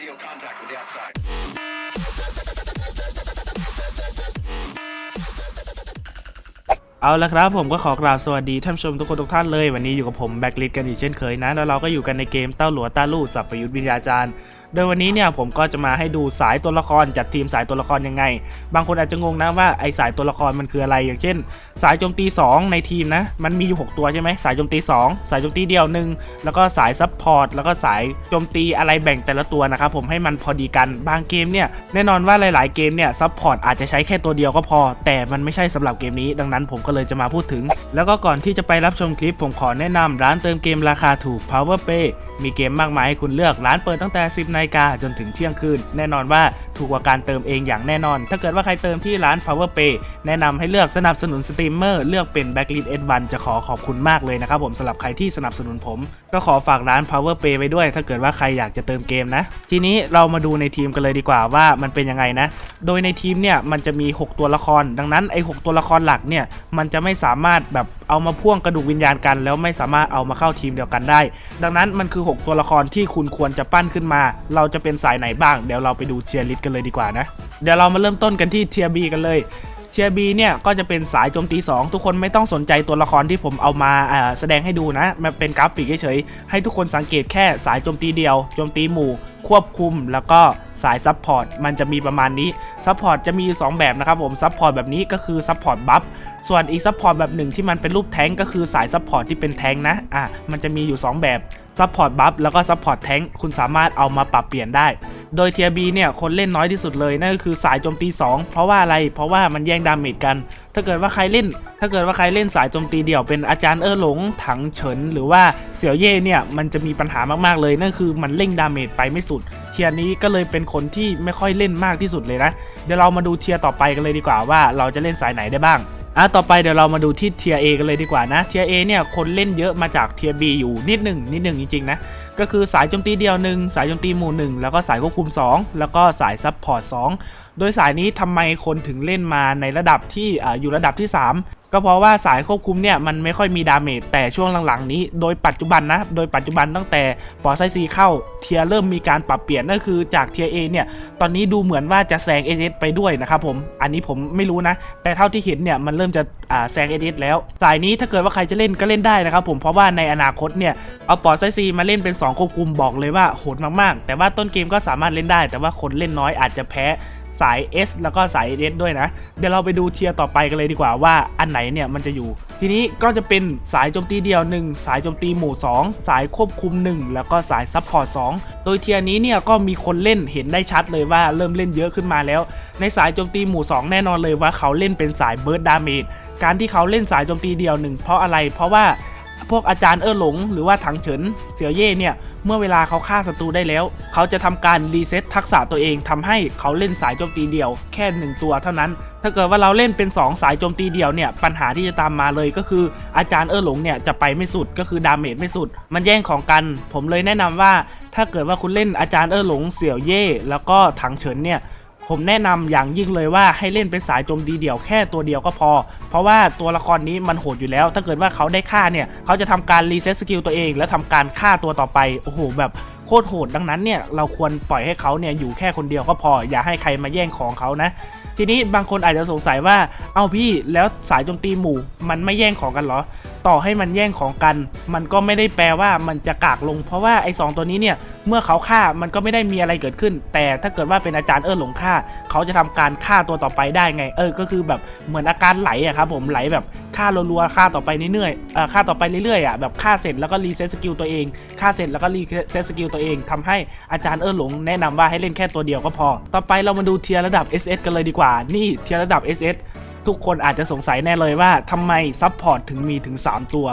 radio contact with the outside. เอาละครับผมก็ขอกราบสวัสดีท่านผู้ชมทุกคนทุกท่านเลย วันนี้อยู่กับผมแบ็กลิสกันอีกเช่นเคยนะ แล้วเราก็อยู่กันในเกมเต้าหลัวต้าลู่สับประยุทธ์วิญญาจารย์ โดยวันนี้เนี่ยผมก็จะมาให้ดูสายตัวละครจัดทีมสายตัวละครยังไง บางคนอาจจะงงนะว่าไอสายตัวละครมันคืออะไร อย่างเช่น สายโจมตี 2 ในทีมนะมันมีอยู่ 6 ตัวใช่ไหมสายโจมตี 2 สายโจมตีเดียวหนึ่งแล้วก็สายซับพอร์ตแล้วก็สายโจมตีอะไรแบ่งแต่ละตัวนะครับผมให้มันพอดีกันบางเกมเนี่ยแน่นอนว่าหลาย ๆ เกมเนี่ยซับพอร์ตอาจจะใช้แค่ตัวเดียวก็พอ แต่มันไม่ใช่สำหรับเกมนี้ ดังนั้นผมก็เลยจะมาพูดถึง แล้วก็ก่อนที่จะไปรับชมคลิป ผมขอแนะนำร้านเติมเกมราคาถูก Power Pay มีเกมมากมายให้คุณเลือกร้านเปิดตั้งแต่ 10นาฬิกาจนถึงเที่ยงคืน แน่นอนว่า ถูกกว่าการเติมเองอย่างแน่นอน ถ้าเกิดว่าใครเติมที่ร้าน Power Pay แนะนำให้เลือกสนับสนุนสตรีมเมอร์เลือกเป็น Backlist S1 จะขอขอบคุณมากเลยนะครับผมสำหรับใครที่สนับสนุนผม ก็ขอฝากร้าน Power Pay ไว้ด้วย ถ้าเกิดว่าใครอยากจะเติมเกมนะ ทีนี้เรามาดูในทีมกันเลยดีกว่าว่ามันเป็นยังไงนะ โดยในทีมเนี่ยมันจะมี 6 ตัวละคร ดังนั้นไอ้6ตัวละครหลักเนี่ยมันจะไม่สามารถแบบเอามาพ่วงกระดูกวิญญาณกัน แล้วไม่สามารถเอามาเข้าทีมเดียวกันได้ ดังนั้นมันคือ 6 ตัวละครที่คุณควรจะปั้นขึ้นมา เราจะเป็นสายไหนบ้างเดี๋ยวเราไปดูเทียร์ลิสต์กันเลยดีกว่านะ เดี๋ยวเรามาเริ่มต้นกันที่เทียบีกันเลยเทียบีเนี่ยก็จะเป็นสายโจมตี 2 ทุกคนไม่ต้องสนใจตัวละครที่ผมเอามาแสดงให้ดูนะ มันเป็นกราฟิกเฉยๆ ให้ทุกคนสังเกตแค่สายโจมตีเดียว โจมตีหมู่ ควบคุม แล้วก็สายซับพอร์ต มันจะมีประมาณนี้ ซับพอร์ตจะมีอยู่สองแบบนะครับผม ซับพอร์ตแบบนี้ก็คือซับพอร์ตบัฟ ส่วนอีกซับพอร์ตแบบหนึ่งที่มันเป็นรูปแท้งก็คือสายซับพอร์ตที่เป็นแท้งนะ อะ มันจะมีอยู่สองแบบ ซับพอร์ตบัฟแล้วก็ซับพอร์ตแท้งคุณสามารถเอามาปรับเปลี่ยนได้ โดยเทียบีเนี่ยคนเล่นน้อยที่สุดเลยนั่นก็คือสายโจมตี 2 เพราะว่าอะไรเพราะว่ามันแย่งดาเมจกัน ถ้าเกิดว่าใครเล่น ถ้าเกิดว่าใครเล่นสายโจมตีเดี่ยวเป็นอาจารย์เออหลงถังเฉินหรือว่าเสี่ยวเย่เนี่ยมันจะมีปัญหามากๆเลยนั่นคือมันเร่งดาเมจไปไม่สุด เทียนี้ก็เลยเป็นคนที่ไม่ค่อยเล่นมากที่สุดเลยนะเดี๋ยวเรามาดูเทียร์ต่อไปกันเลยดีกว่าว่าเราจะเล่นสายไหนได้บ้างอะต่อไปเดี๋ยวเรามาดูที่เทียร์เกันเลยดีกว่านะเทียร์เเนี่ยคนเล่นเยอะมาจากเทียร์บีอยู่นิดหนึ่งนิดหนึ่งจริงๆนะ ก็คือสายโจมตีเดียวหนึ่งสายโจมตีหมู่หนึ่งแล้วก็สายควบคุม 2 แล้วก็สายซับพอร์ต2โดยสายนี้ทำไมคนถึงเล่นมาในระดับที่ออยู่ระดับที่ 3 ก็เพราะว่าสายควบคุมเนี่ยมันไม่ค่อยมีดาเมจแต่ช่วงหลังๆ นี้โดยปัจจุบันนะโดยปัจจุบันตั้งแต่ปอไซซีเข้าเทียเริ่มมีการปรับเปลี่ยนนั่นคือจากเทียร์เเนี่ยตอนนี้ดูเหมือนว่าจะแซงเอเไปด้วยนะครับผมอันนี้ผมไม่รู้นะ แต่เท่าที่เห็นเนี่ยมันเริ่มจะแซงเอเแล้ว สายนี้ถ้าเกิดว่าใครจะเล่นก็เล่นได้นะครับผมเพราะว่าในอนาคตเนี่ยเอาปอไซซีมาเล่นเป็น 2 ควบคุมบอกเลยว่าโหดมากๆ แต่ว่าต้นเกมก็สามารถเล่นได้ แต่ว่าคนเล่นน้อยอาจจะแพ้ สาย S แล้วก็สาย S ด้วยนะ เดี๋ยวเราไปดูเทียร์ต่อไปกันเลยดีกว่าว่าอันไหนเนี่ยมันจะอยู่ ทีนี้ก็จะเป็นสายโจมตีเดียว 1 สายโจมตีหมู่ 2 สายควบคุม 1 แล้วก็สายซับพอร์ต2โดยเทียร์นี้เนี่ยก็มีคนเล่นเห็นได้ชัดเลยว่าเริ่มเล่นเยอะขึ้นมาแล้ว ในสายโจมตีหมู่ 2 แน่นอนเลยว่าเขาเล่นเป็นสายเบิร์ดดาเมจการที่เขาเล่นสายโจมตีเดียวหนึ่งเพราะอะไรเพราะว่า พวกอาจารย์เออหลง หรือว่าถังเฉินเสี่ยวเย่เนี่ย เมื่อเวลาเขาฆ่าศัตรูได้แล้ว เขาจะทำการรีเซ็ตทักษะตัวเองทำให้เขาเล่นสายโจมตีเดียวแค่หนึ่งตัวเท่านั้น ถ้าเกิดว่าเราเล่นเป็น 2 สายโจมตีเดียวเนี่ยปัญหาที่จะตามมาเลยก็คืออาจารย์เออหลงเนี่ยจะไปไม่สุดก็คือดาเมจไม่สุด มันแย่งของกัน ผมเลยแนะนำว่า ถ้าเกิดว่าคุณเล่นอาจารย์เออหลงเสี่ยวเย่แล้วก็ถังเฉินเนี่ย ผมแนะนำอย่างยิ่งเลยว่าให้เล่นเป็นสายโจมตีเดี่ยวแค่ตัวเดียวก็พอ เพราะว่าตัวละครนี้มันโหดอยู่แล้ว ถ้าเกิดว่าเขาได้ฆ่าเนี่ย เขาจะทำการรีเซ็ตสกิลตัวเอง แล้วทำการฆ่าตัวต่อไป โอ้โหแบบโคตรโหดดังนั้นเนี่ยเราควรปล่อยให้เขาเนี่ยอยู่แค่คนเดียวก็พอ อย่าให้ใครมาแย่งของเขานะทีนี้บางคนอาจจะสงสัยว่า เอาพี่แล้วสายโจมตีหมู่ มันไม่แย่งของกันเหรอ ต่อให้มันแย่งของกัน มันก็ไม่ได้แปลว่ามันจะกากลง เพราะว่าไอ้สองตัวนี้เนี่ย เมื่อเขาฆ่ามันก็ไม่ได้มีอะไรเกิดขึ้น แต่ถ้าเกิดว่าเป็นอาจารย์เออหลงฆ่า เขาจะทำการฆ่าตัวต่อไปได้ไง เออ ก็คือแบบเหมือนอาการไหลอะครับผมไหลแบบฆ่ารัวๆฆ่าต่อไปเรื่อยๆอ่อฆ่าต่อไปเรื่อยๆอะแบบฆ่าเสร็จแล้วก็รีเซ็ตสกิลตัวเองฆ่าเสร็จแล้วก็รีเซ็ตสกิลตัวเองทำให้อาจารย์เออหลงแนะนำว่าให้เล่นแค่ตัวเดียวก็พอ ต่อไปเรามาดูเทียร์ระดับ SS กันเลยดีกว่า นี่เทียร์ระดับ SS ทุกคนอาจจะสงสัยแน่เลยว่าทำไมซัพพอร์ตถึงมีถึง 3 ตัว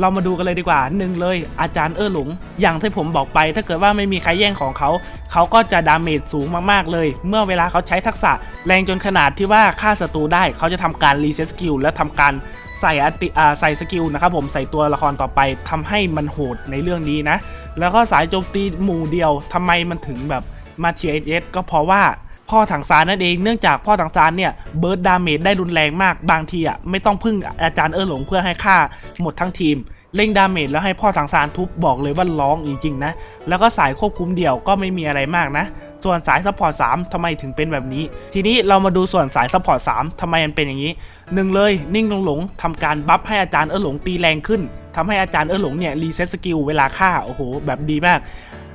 เรามาดูกันเลยดีกว่าหนึ่งเลยอาจารย์เออหลงอย่างที่ผมบอกไป ถ้าเกิดว่าไม่มีใครแย่งของเขาเขาก็จะดาเมจสูงมากๆเลย เมื่อเวลาเขาใช้ทักษะ แรงจนขนาดที่ว่าฆ่าศัตรูได้ เขาจะทำการรีเซ็ตสกิลและทำการใส่อติอ่าใส่สกิลนะครับผมใส่ตัวละครต่อไปทำให้มันโหดในเรื่องนี้นะ แล้วก็สายโจมตีหมู่เดียวทำไมมันถึงแบบมาเทียเอสก็เพราะว่า พ่อถังซานนั่นเองเนื่องจากพ่อถังซานเนี่ยเบิร์ดดาเมจได้รุนแรงมากบางทีอะไม่ต้องพึ่งอาจารย์เออหลงเพื่อให้ฆ่าหมดทั้งทีมเร่งดาเมจแล้วให้พ่อทางซานทุบบอกเลยว่าร้องจริงๆนะ แล้วก็สายควบคุมเดี่ยวก็ไม่มีอะไรมากนะ ส่วนสายซัพพอร์ต3ทำไมถึงเป็นแบบนี้ ทีนี้เรามาดูส่วนสายซัพพอร์ต3ทำไมมันเป็นอย่างนี้หนึ่งเลยนิ่งลงหลงทำการบัฟให้อาจารย์เออหลงตีแรงขึ้นทำให้อาจารย์เออหลงเนี่ยรีเซ็ตสกิลเวลาฆ่าโอ้โหแบบดีมาก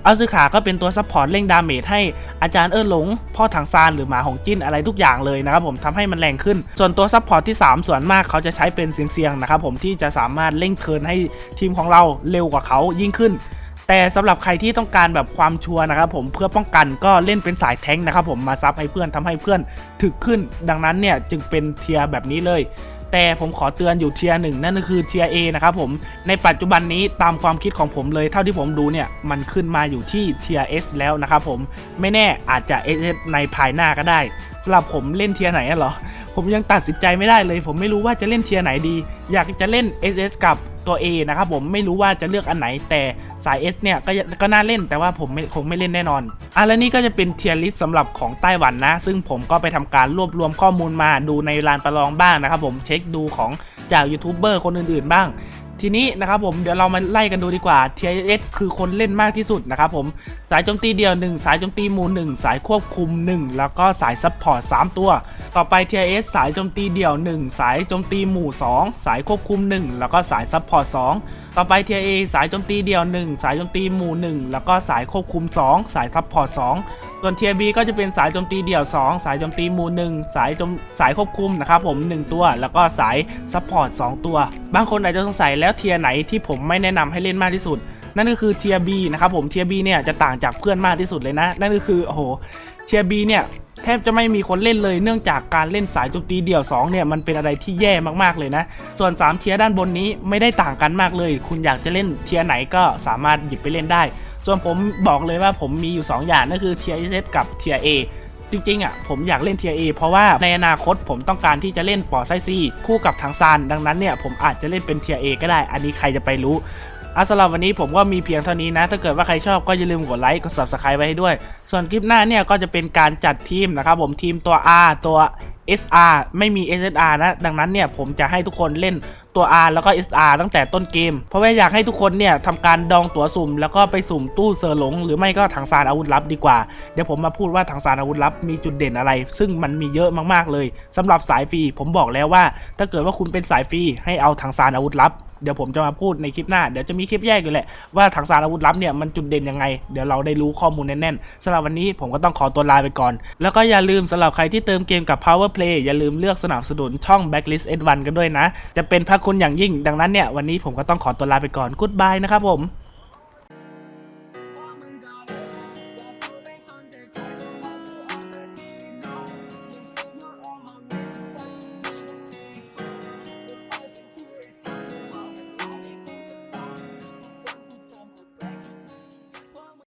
อาซึขาก็เป็นตัวซัพพอร์ตเร่งดาเมจให้อาจารย์เออหลง พ่อถังซานหรือหมาของจิ้นอะไรทุกอย่างเลยนะครับผมทำให้มันแรงขึ้น ส่วนตัวซัพพอร์ตที่ 3 ส่วนมากเขาจะใช้เป็นเสียงๆนะครับผมที่จะสามารถเร่งเทินให้ทีมของเราเร็วกว่าเขายิ่งขึ้น แต่สำหรับใครที่ต้องการแบบความชัวร์นะครับผมเพื่อป้องกันก็เล่นเป็นสายแท้งนะครับผมมาซับให้เพื่อนทำให้เพื่อนถึกขึ้น ดังนั้นเนี่ยจึงเป็นเทียร์แบบนี้เลย แต่ผมขอเตือนอยู่เทียร์หนึ่งนั่นก็คือเทียร์ A นะครับผมในปัจจุบันนี้ตามความคิดของผมเลยเท่าที่ผมดูเนี่ย มันขึ้นมาอยู่ที่เทียร์ S แล้วนะครับผมไม่แน่อาจจะ SS ในภายหน้าก็ได้สำหรับผมเล่นเทียร์ไหนเหรอผมยังตัดสินใจไม่ได้เลย ผมไม่รู้ว่าจะเล่นเทียร์ไหนดี อยากจะเล่น SS กับ ตัว A นะครับผมไม่รู้ว่าจะเลือกอันไหนแต่สาย S เนี่ยก็ก็น่าเล่นแต่ว่าผมไม่คงไม่เล่นแน่นอนอะและนี่ก็จะเป็นเทียร์ลิสต์สำหรับของไต้หวันนะ ซึ่งผมก็ไปทำการรวบรวมข้อมูลมาดูในลานประลองบ้างนะครับผมเช็คดูของจากยูทูบเบอร์คนอื่นๆบ้าง ทีนี้นะครับผมเดี๋ยวเรามาไล่กันดูดีกว่า TIS คือคนเล่นมากที่สุดนะครับผมสายโจมตีเดียว 1 สายโจมตีหมู่ 1 สายควบคุม 1 แล้วก็สายซัพพอร์ต 3 ตัว ต่อไป TIS สายโจมตีเดี่ยว 1 สายโจมตีหมู่ 2 สายควบคุม 1 แล้วก็สายซัพพอร์ต 2ต่อไป TIA สายโจมตีเดี่ยว 1 สายโจมตีหมู่ 1 แล้วก็สายควบคุม 2 สายซัพพอร์ต2ส่วน TIB ก็จะเป็นสายโจมตีเดี่ยว 2 สายโจมตีหมู่ 1 สายโจมสายควบคุมนะครับผม 1 ตัว แล้วก็สายซัพพอร์ต2ตัว บางคนอาจจะสงสัยแล้วเทียไหนที่ผมไม่แนะนำให้เล่นมากที่สุดนั่นก็คือเทียบีนะครับผมเทียบีเนี่ยจะต่างจากเพื่อนมากที่สุดเลยนะ นั่นก็คือโอ้โหเทียบีเนี่ย แทบจะไม่มีคนเล่นเลยเนื่องจากการเล่นสายโจมตีเดี่ยว 2 เนี่ย มันเป็นอะไรที่แย่มากๆเลยนะ ส่วน 3 เทียด้านบนนี้ไม่ได้ต่างกันมากเลย คุณอยากจะเล่นเทียไหนก็สามารถหยิบไปเล่นได้ ส่วนผมบอกเลยว่าผมมีอยู่ 2 อย่างนั่นคือเทียเอกับเทียเอจริงๆอะผมอยากเล่น Tier A เพราะว่าในอนาคตผมต้องการที่จะเล่นปอไซซีคู่กับทางซานดังนั้นเนี่ยผมอาจจะเล่นเป็น Tier A ก็ได้ อันนี้ใครจะไปรู้ อะสำหรับวันนี้ผมก็มีเพียงเท่านี้นะ ถ้าเกิดว่าใครชอบก็อย่าลืมกดไลค์ กด subscribe ไว้ให้ด้วย ส่วนคลิปหน้าเนี่ยก็จะเป็นการจัดทีมนะครับผมทีมตัว R ตัว SR ไม่มี SSR นะ ดังนั้นเนี่ยผมจะให้ทุกคนเล่นตัว R แล้วก็ SR ตั้งแต่ต้นเกม เพราะว่าอยากให้ทุกคนเนี่ยทำการดองตั๋วสุ่ม แล้วก็ไปสุ่มตู้เซอร์หลง หรือไม่ก็ถังซานอาวุธลับดีกว่า เดี๋ยวผมมาพูดว่าถังซานอาวุธลับมีจุดเด่นอะไร ซึ่งมันมีเยอะมากๆเลยสำหรับสายฟรีผมบอกแล้วว่า ถ้าเกิดว่าคุณเป็นสายฟรีให้เอาถังซานอาวุธลับ เดี๋ยวผมจะมาพูดในคลิปหน้า เดี๋ยวจะมีคลิปแยกอยู่แหละว่าถังสารอาวุธลับเนี่ยมันจุดเด่นยังไง เดี๋ยวเราได้รู้ข้อมูลแน่นๆสำหรับวันนี้ผมก็ต้องขอตัวลาไปก่อน แล้วก็อย่าลืมสำหรับใครที่เติมเกมกับ Power Play อย่าลืมเลือกสนับสนุนช่อง Backlist S1 กันด้วยนะ จะเป็นพระคุณอย่างยิ่ง ดังนั้นเนี่ยวันนี้ผมก็ต้องขอตัวลาไปก่อน Goodbye นะครับผม